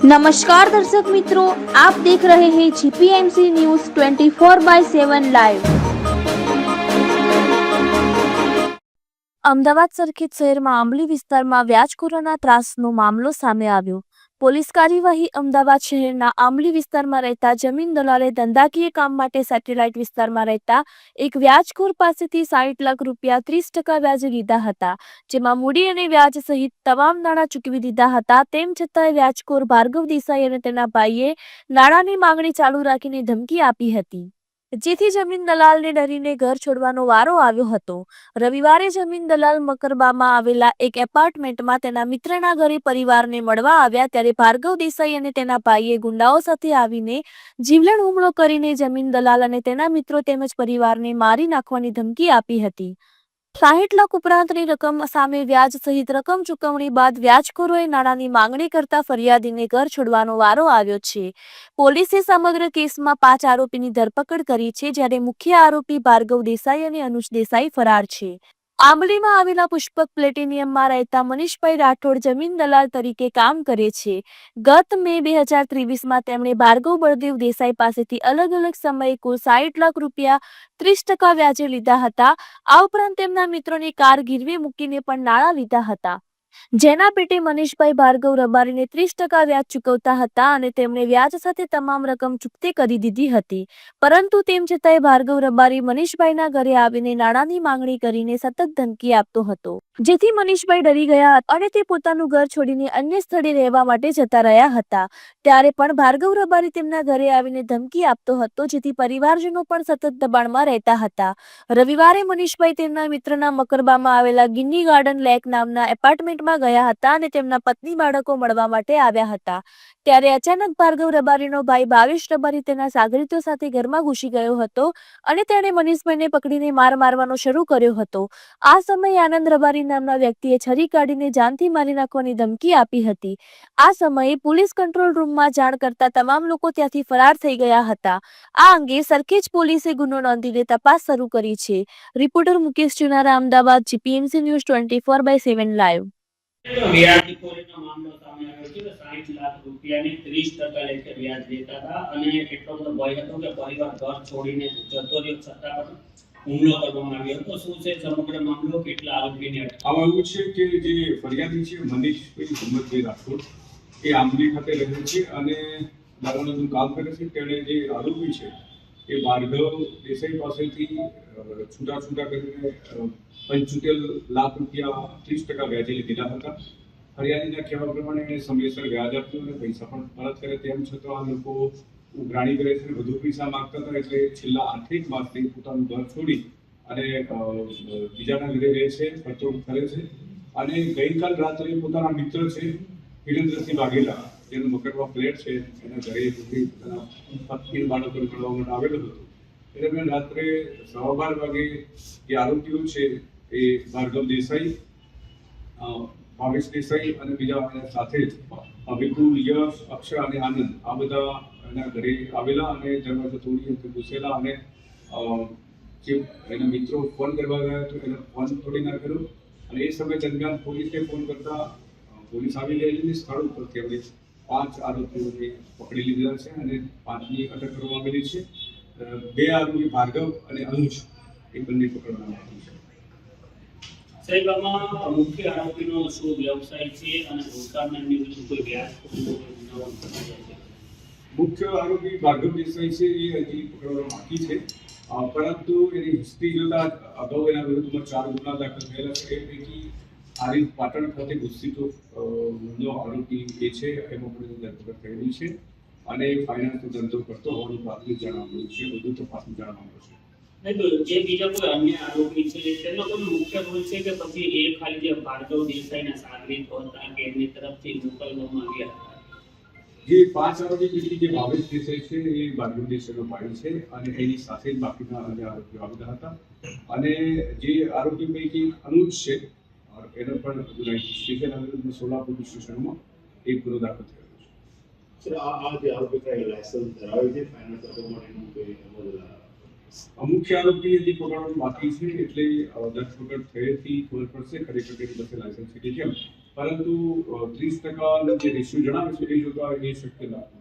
નમસ્કાર દર્શક મિત્રો આપ દેખ રહે હે GPMC news 24 by 7 live Ahmedabad circuit શહેરમાં આંબલી વિસ્તારમાં વ્યાજખોરોના ત્રાસનો મામલો સામે આવ્યો પોલીસ કાર્યવાહી અમદાવાદ શહેરના આંબલી વિસ્તારમાં રહેતા જમીન દલાલે ધંધાકીય કામ માટે સેટેલાઇટ વિસ્તારમાં રહેતા એક વ્યાજખોર પાસેથી સાઠ લાખ રૂપિયા ત્રીસ ટકા વ્યાજે લીધા હતા. જેમાં મૂડી અને વ્યાજ સહિત તમામ નાણાં ચૂકવી દીધા હતા. તેમ છતાંય વ્યાજખોર ભાર્ગવ દેસાઈ અને તેના ભાઈએ નાણાંની માંગણી ચાલુ રાખીને ધમકી આપી હતી. જેથી જમીન દલાલને ડરીને ઘર છોડવાનો વારો આવ્યો હતો. રવિવારે જમીન દલાલ મકરબામાં આવેલા એક એપાર્ટમેન્ટમાં તેના મિત્રના ઘરે પરિવારને મળવા આવ્યા ત્યારે ભાર્ગવ દેસાઈ અને તેના ભાઈએ ગુંડાઓ સાથે આવીને જીવલેણ હુમલો કરીને જમીન દલાલ અને તેના મિત્રો તેમજ પરિવારને મારી નાખવાની ધમકી આપી હતી. સાહીઠ લાખ ઉપરાંતની રકમ સામે વ્યાજ સહિત રકમ ચૂકવણી બાદ વ્યાજખોરોએ નાણાંની માંગણી કરતા ફરિયાદીને ઘર છોડવાનો વારો આવ્યો છે. પોલીસે સમગ્ર કેસમાં પાંચ આરોપીની ધરપકડ કરી છે, જ્યારે મુખ્ય આરોપી ભાર્ગવ દેસાઈ અને અનુજ દેસાઈ ફરાર છે. આંબલીમાં આવેલા પુષ્પક પ્લેટિનિયમમાં રહેતા મનીષભાઈ રાઠોડ જમીન દલાલ તરીકે કામ કરે છે. ગત મે બે હજાર ત્રેવીસમાં તેમણે ભાર્ગવ બળદેવ દેસાઈ પાસેથી અલગ અલગ સમયે કુલ સાઠ લાખ રૂપિયા ત્રીસ ટકા વ્યાજે લીધા હતા. આ ઉપરાંત તેમના મિત્રોની કાર ગીરવે મૂકીને પણ નાણાં લીધા હતા. જેના પેટે મનીષભાઈ ભાર્ગવ રબારીને ત્રીસ ટકા વ્યાજ ચૂકવતા હતા અને તેમણે વ્યાજ સાથે તમામ રકમ ચૂકતી કરી દીધી હતી. પરંતુ તેમ છતાંય ભાર્ગવ રબારી મનીષભાઈના ઘરે આવીને નાણાંની માંગણી કરીને સતત ધમકી આપતો હતો. જેથી મનીષભાઈ ડરી ગયા અને તે પોતાનું ઘર છોડીને અન્ય સ્થળે રહેવા માટે જતા રહ્યા હતા. ત્યારે પણ ભાર્ગવ રબારી તેમના ઘરે આવીને ધમકી આપતો હતો, જેથી પરિવારજનો પણ સતત દબાણમાં રહેતા હતા. રવિવારે મનીષભાઈ તેમના મિત્રના મકરબામાં આવેલા ગિન્ની ગાર્ડન લેક નામના એપાર્ટમેન્ટમાં ગયા હતા અને તેમના પત્ની બાળકો મળવા માટે આવ્યા હતા. ત્યારે અચાનક ભાર્ગવ રબારીનો ભાઈ ભાવેશ રબારી તેના સાગરીતો સાથે ઘરમાં ઘૂસી ગયો હતો અને તેણે મનીષભાઈને પકડીને માર મારવાનો શરૂ કર્યો હતો. આ સમયે આનંદ રબારી નામના વ્યક્તિએ છરી કાઢીને જાનથી મારી નાખવાની ધમકી આપી હતી. આ સમયે પોલીસ કંટ્રોલ રૂમમાં જાણ કરતા તમામ લોકો ત્યાંથી ફરાર થઈ ગયા હતા. આ અંગે સરખેજ પોલીસે ગુનો નોંધીને તપાસ શરૂ કરી છે. Reporter Mukesh Chunara, Ahmedabad, GPMC news twenty four by seven live. વ્યાજખોરીનો મામલો સામે આવ્યો છે કે 60 લાખ રૂપિયાની 30% લેખે વ્યાજ લેતા હતા અને એટલો બધો ભય હતો કે પરિવાર ઘર છોડીને જતો રહ્યો છતાં પણ હુમલો કરવામાં આવ્યો હતો. શું છે સમગ્ર મામલો? કેટલા જે ફરિયાદી છે મનીષભાઈ રાઠોડ, એ આંબલી ખાતે રહે છે અને દારૂનું કામ કરે છે. તેણે જે આરોપી છે એ ભાર્ગવ દેસાઈ પાસેથી છૂટા છૂટા કરીને પંચોતેર લાખ રૂપિયા, ત્રીસ ટકા વ્યાજે લીધેલા હતા. ફરિયાદીના કહેવા પ્રમાણે સમયસર વ્યાજ આપ્યું અને પૈસા પણ પરત કરે તેમ છતાં આ લોકો ઉઘરાણી કરે છે વધુ પૈસા માંગતા હતા એટલે છેલ્લા આઠેક માસથી પોતાનું ઘર છોડી અને બીજાના ઘરે રહે છે, ફરતો કરે છે. અને ગઈકાલ રાત્રે પોતાના મિત્ર છે, વિરેન્દ્રસિંહ વાઘેલા જેનો મકરવા ફ્લેટ છે. એના ઘરે સુધી પોતાના પત્ની બાળકોને મળવા માટે આવેલો હતો. એ દરમિયાન રાત્રે સવા બાર વાગે જે આરોપીઓ છે, એ ભાર્ગવ દેસાઈ ભાવેશ દેસાઈ અને બીજા સાથે જ વિપુલ યશ, અક્ષર અને આનંદ, આ બધા એના ઘરે આવેલા અને દરવાજો તોડી અંદર ઘૂસેલા અને જે એના મિત્રો ફોન કરવા ગયા તો એને ફોન તોડી કર્યો અને એ સમય દરમિયાન પોલીસને ફોન કરતા પોલીસ આવી ગયેલી સ્થળ ઉપરથી એમણે પાંચ આરોપીઓને પકડી લીધેલા છે અને પાંચની અટક કરવામાં આવેલી છે. બે આરોપી ભાર્ગવ અને અનુજ એ બંને પકડવામાં આવી છે. સાહેબ આમાં મુખ્ય આરોપીનો શું વ્યવસાય છે અને ભૂતકાળમાં એમની કોઈ વ્યાજ ગુનાઓ નોંધાયા છે? મુખ્ય આરોપી ભાર્ગવ દેસાઈ છે એ હજી પકડવાનો બાકી છે. પરંતુ એની હિસ્ટ્રી જોતા અગાઉ એના વિરુદ્ધમાં ચાર ગુના દાખલ થયેલા છે. એ પૈકી આરિફ પાટણ ખાતે ગુસ્સીતો નો આરોપી એ છે એમાં એની ધરપકડ થયેલી છે અને ફાઇનાન્સનો ધંધો કરતો હોવાની પ્રાથમિક જાણવા મળ્યું છે વધુ તપાસમાં જાણવા મળશે નહીં તો જે બીજા કોઈ અન્ય આરોપી છે તેનો કોઈ મુખ્ય રોલ છે કે પછી એ ખાલી જે ભાર્ગવ દેસાઈના સાગરીત હતા કે એમની તરફથી મોકલવામાં આવ્યા હતા. જે પાંચ આરોપી પૈકી જે ભાવેશ દેસાઈ છે એ ભાર્ગવ દેસાઈનો ભાઈ છે અને એની સાથે જ બાકીના અન્ય આરોપીઓ આવેલા હતા. અને જે આરોપી પૈકી અનુજ છે એનો પણ ગુનાહિત છે એના વિરુદ્ધમાં સોલાપુર પોલીસ સ્ટેશનમાં એક ગુનો દાખલ થયેલો છે સર આ જે આરોપી કઈ લાયસન્સ ધરાવે છે ફાઇનાન્સ આપવા માટેનું કોઈ મુખ્ય આરોપી હજી પકડવાનું બાકી છે એટલે દસ ધરપકડ થયેથી ખબર પડશે ખરેખર તેની પાસે લાયસન્સ છે કે કેમ પરંતુ ત્રીસ ટકા જે રેશિયો જણાવે છે એ જોતા એ શક્ય લાગતું